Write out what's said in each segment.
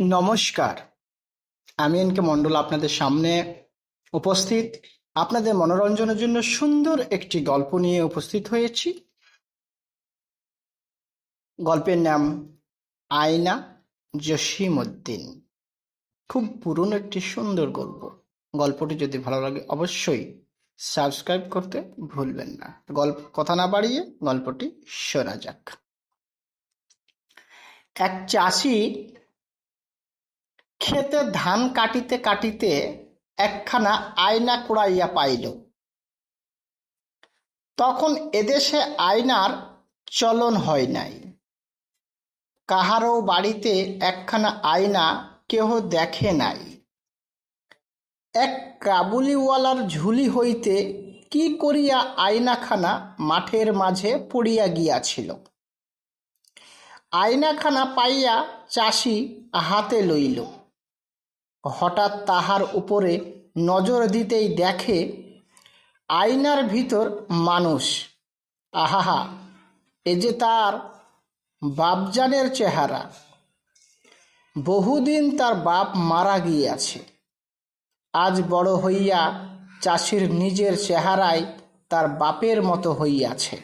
নমস্কার। আমি এনকে মণ্ডল আপনাদের সামনে উপস্থিত। আপনাদের মনোরঞ্জনের জন্য সুন্দর একটি গল্প নিয়ে উপস্থিত হয়েছি। গল্পের নাম আয়না জসিম উদ্দিন খুব পুরনো একটি সুন্দর গল্প। গল্পটি যদি ভালো লাগে অবশ্যই সাবস্ক্রাইব করতে ভুলবেন না। গল্প, কথা না বাড়িয়ে গল্পটি শোনা যাক। এক চাষি ক্ষেতে ধান কাটিতে কাটিতে একখানা আয়না কুড়াইয়া পাইল। তখন এদেশে আয়নার চলন হয় নাই। কাহারও বাড়িতে একখানা আয়না কেহ দেখে নাই। এক কাবুলিওয়ালার ঝুলি হইতে কি করিয়া আয়নাখানা মাঠের মাঝে পড়িয়া গিয়াছিল। আয়নাখানা পাইয়া চাষি হাতে লইল। হঠাৎ তাহার উপরে নজর দিতেই দেখে আয়নার ভিতর মানুষ। আহাহা, এ যে তার বাপজানের চেহারা। বহুদিন তার বাপ মারা গিয়াছে। আজ বড় হইয়া চাষির নিজের চেহারায় তার বাপের মতো হইয়াছে।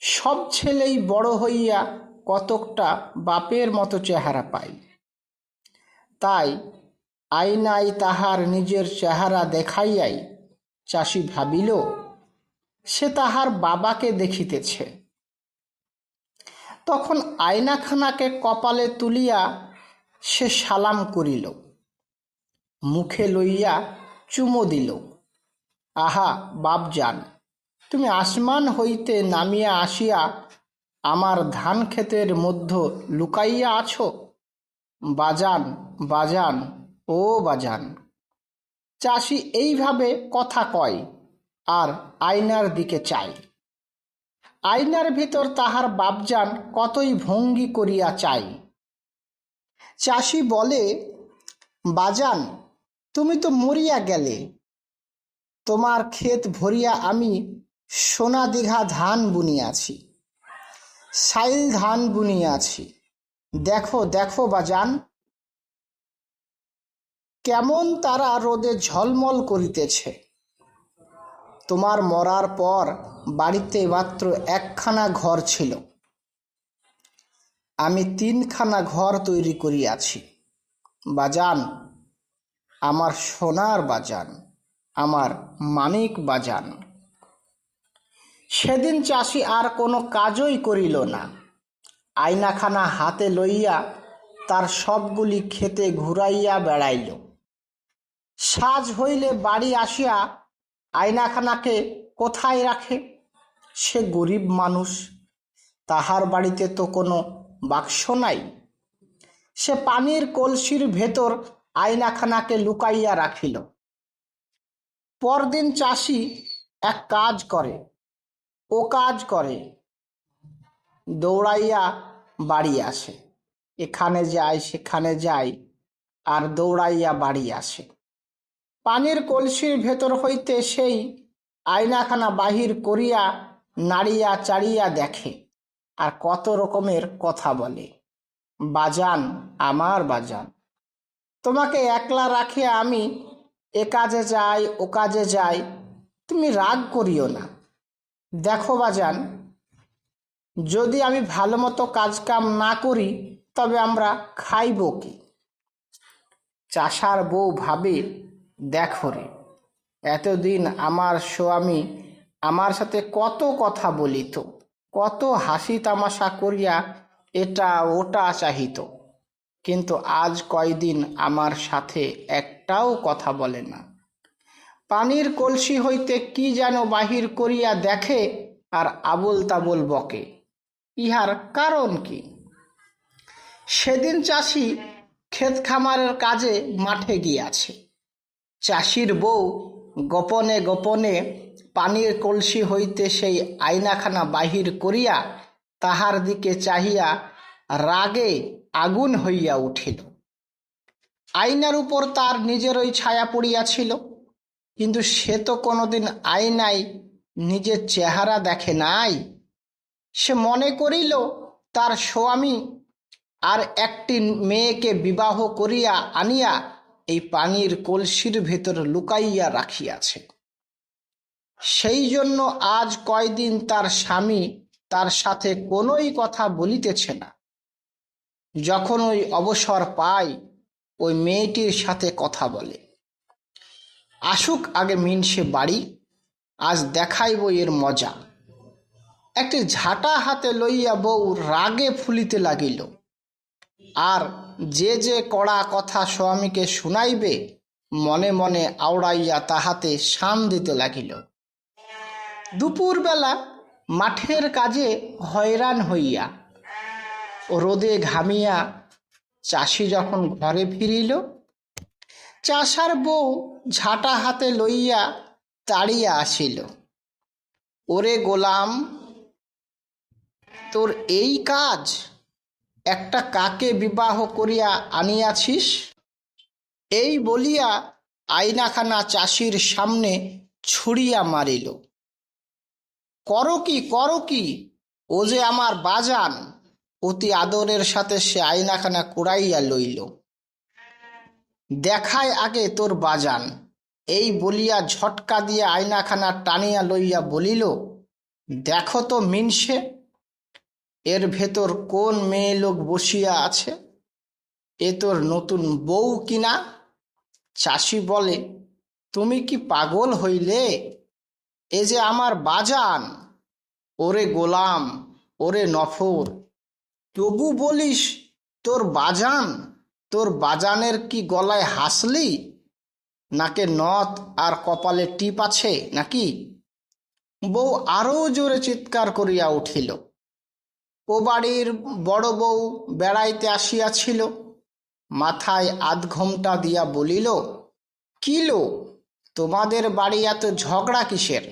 সব ছেলেই বড় হইয়া কতকটা বাপের মতো চেহারা পায়। তাই আয়নায় তাহার নিজের চেহারা দেখাইয়াই চাষি ভাবিল, সে তাহার বাবাকে দেখিতেছে। তখন আয়নাখানাকে কপালে তুলিয়া সে সালাম করিল, মুখে লইয়া চুমো দিল, আহা, বাপজান, তুমি আসমান হইতে নামিয়া আসিয়া আমার ধান ক্ষেতের মধ্য লুকাইয়া আছো? বাজান বাজান, ও বাজান। চাষি এইভাবে কথা কয় আর আয়নার দিকে চায়। আয়নার ভিতর তাহার বাপজান কতই ভঙ্গি করিয়া চাই চাষি বলে, বাজান, তুমি তো মরিয়া গেলে। তোমার ক্ষেত ভরিয়া আমি সোনা দীঘা ধান বুনিয়াছি সাইল ধান বুনিয়াছি। দেখো দেখো বাজান। কেমন তারা রোদে ঝলমল করিতেছে। তোমার মরার পর বাড়িতে মাত্র একখানা ঘর ছিল। আমি তিনখানা ঘর তৈরি করিয়াছি। বাজান, আমার সোনার বাজান, আমার মানিক বাজান। সেদিন চাষি আর কোনো কাজই করিল না। আয়নাখানা হাতে লইয়া তার সবগুলি খেতে ঘুরাইয়া বেড়াইল। সাজ হইলে বাড়ি আসিয়া আয়নাখানাকে কোথায় রাখে? সে গরিব মানুষ, তাহার বাড়িতে তো কোনো বাক্স নাই। সে পানির কলসির ভেতর আয়নাখানাকে লুকাইয়া রাখিল। পরদিন চাষি এক কাজ করে, ও কাজ করে দৌড়াইয়া বাড়ি আসে। এখানে যায়, সেখানে যায়, আর দৌড়াইয়া বাড়ি আসে। পানির কলসির ভেতর হইতে সেই আয়নাখানা বাহির করিয়া নাড়িয়া চাড়িয়া দেখে, আর কত রকমের কথা বলে। বাজান, আমার বাজান, তোমাকে একলা রাখে আমি এ কাজে যাই, ও কাজে যাই, তুমি রাগ করিও না। দেখো বাজান যদি আমি ভালো মতো কাজকাম না করি, তবে আমরা খাইব কি? চাষার বউ ভাবে, দেখো রে, এতদিন আমার স্বামী আমার সাথে কত কথা বলিত, কত হাসি তামাশা করিয়া এটা ওটা চাহিত। কিন্তু আজ কয়দিন আমার সাথে একটাও কথা বলে না। পানির কলসি হইতে কি যেন বাহির করিয়া দেখে আর আবল তাবল বকে। ইহার কারণ কি? সেদিন চাষি ক্ষেত খামারের কাজে মাঠে গিয়াছে। চাষির বউ গোপনে গোপনে পানির কলসি হইতে সেই আয়নাখানা বাহির করিয়া তাহার দিকে চাহিয়া রাগে আগুন হইয়া উঠিল। আয়নার উপর তার নিজেরই ছায়া পড়িয়াছিল, কিন্তু সে তো কোনোদিন আয়নায় নিজের চেহারা দেখে নাই। সে মনে করিল, তার স্বামী আর একটি মেয়েকে বিবাহ করিয়া আনিয়া এই পানির কলসির ভেতর লুকাইয়া রাখিয়াছে। সেই জন্য আজ কয়দিন তার স্বামী তার সাথে কোনোই কথা বলিতেছে না। যখন ওই অবসর পায় ওই মেয়েটির সাথে কথা বলে। আসুক আগে মিনসে বাড়ি, আজ দেখাইব এর মজা। একটি ঝাঁটা হাতে লইয়া বউ রাগে ফুলিতে লাগিল। আর যে যে কড়া কথা স্বামীকে শুনাইবে, মনে মনে আওড়াইয়া তাহাতে শান দিতে লাগিল। দুপুরবেলা মাঠের কাজে হয়রান হইয়া রোদে ঘামিয়া চাষি যখন ঘরে ফিরিল, চাষার বউ ঝাঁটা হাতে লইয়া তাড়িয়া আসিল। ওরে গোলাম তোর এই কাজ একটা কাকে বিবাহ করিয়া আনিয়াছিস? এই বলিয়া আয়নাখানা চাষির সামনে ছুড়িয়া মারিল। করো কি করো কি, ও যে আমার বাজান, অতি আদরের সাথে সে আয়নাখানা কুড়াইয়া লইল। দেখায় আগে তোর বাজান। এই বলিয়া ঝটকা দিয়া আয়নাখানা টানিয়া লইয়া বলিল, দেখো তো মিনসে এর ভেতর কোন মেয়ে লোক বসিয়া আছে? এ তোর নতুন বউ কিনা? চাষি বলে, তুমি কি পাগল হইলে? এ যে আমার বাজান। ওরে গোলাম, ওরে নফর। তবু বলিস, তোর বাজান, তোর বাজানের কি গলায় হাসলি? নাকে নথ আর কপালে টিপ আছে নাকি? বউ আরও জোরে চিৎকার করিয়া উঠিল। ও বাড়ির বড় বউ বেড়াইতে আসিয়াছিল। মাথায় আধ ঘোমটা দিয়া বলিল কিলো তোমাদের বাড়ি এত ঝগড়া কিসের?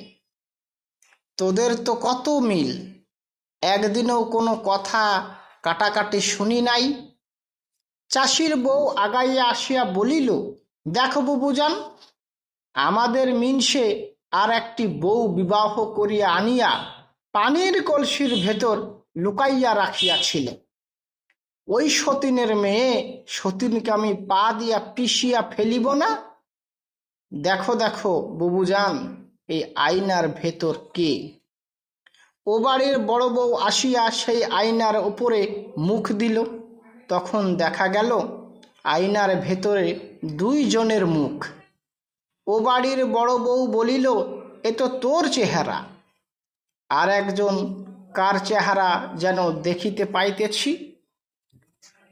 তোদের তো কত মিল? একদিনও কোনো কথা কাটাকাটি শুনি নাই? চাষির বউ আগাইয়া আসিয়া বলিল, দেখো বুবুজান, আমাদের মিনসে আর একটি বউ বিবাহ করিয়া আনিয়া পানির কলসির ভেতর লুকাইয়া রাখিয়াছিল ওই সতীনের মেয়ে, সতীনকে আমি পা দিয়া পিষিয়া ফেলিব না? দেখো দেখো, বুবুজান, এই আয়নার ভেতর কে? ও বাড়ির বড় বউ আসিয়া সেই আয়নার উপরে মুখ দিল। তখন দেখা গেল, আয়নার ভেতরে দুইজনের মুখ। ও বাড়ির বড় বউ বলিল, এ তো তোর চেহারা। আর একজন কার চেহারা যেন দেখিতে পাইতেছি?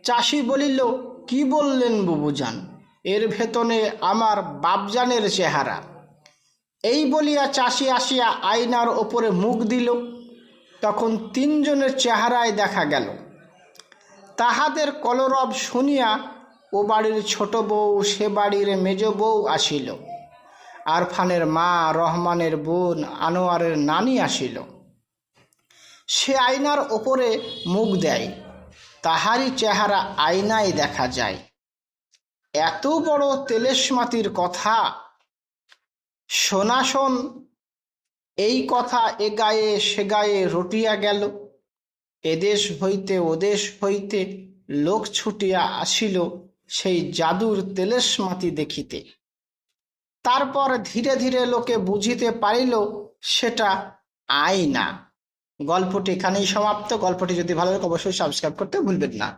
চাষি বলিল, কি বললেন বুবুজান? এর ভেতনে আমার বাপজানের চেহারা। এই বলিয়া চাষি আসিয়া আয়নার ওপরে মুখ দিল। তখন তিনজনের চেহারায় দেখা গেল। তাহাদের কলরব শুনিয়া ও বাড়ির ছোট বউ, সে বাড়ির মেজ বউ আসিল। আরফানের মা রহমানের বোন আনোয়ারের নানি আসিল। সে আয়নার ওপরে মুখ দেয়, তাহারই চেহারা আয়নায় দেখা যায়। এত বড় তেলেসমাতির কথা? শোনাশোন এই কথা এ গায়ে সে গায়ে রটিয়া গেল। এদেশ হইতে ওদেশ হইতে লোক ছুটিয়া আসিল সেই জাদুর তেলেসমাতি দেখিতে। তারপর ধীরে ধীরে লোকে বুঝিতে পারিল সেটা আয়না। গল্পটি এখানেই সমাপ্ত। গল্পটি যদি ভালো লাগে অবশ্যই সাবস্ক্রাইব করতে ভুলবেন না।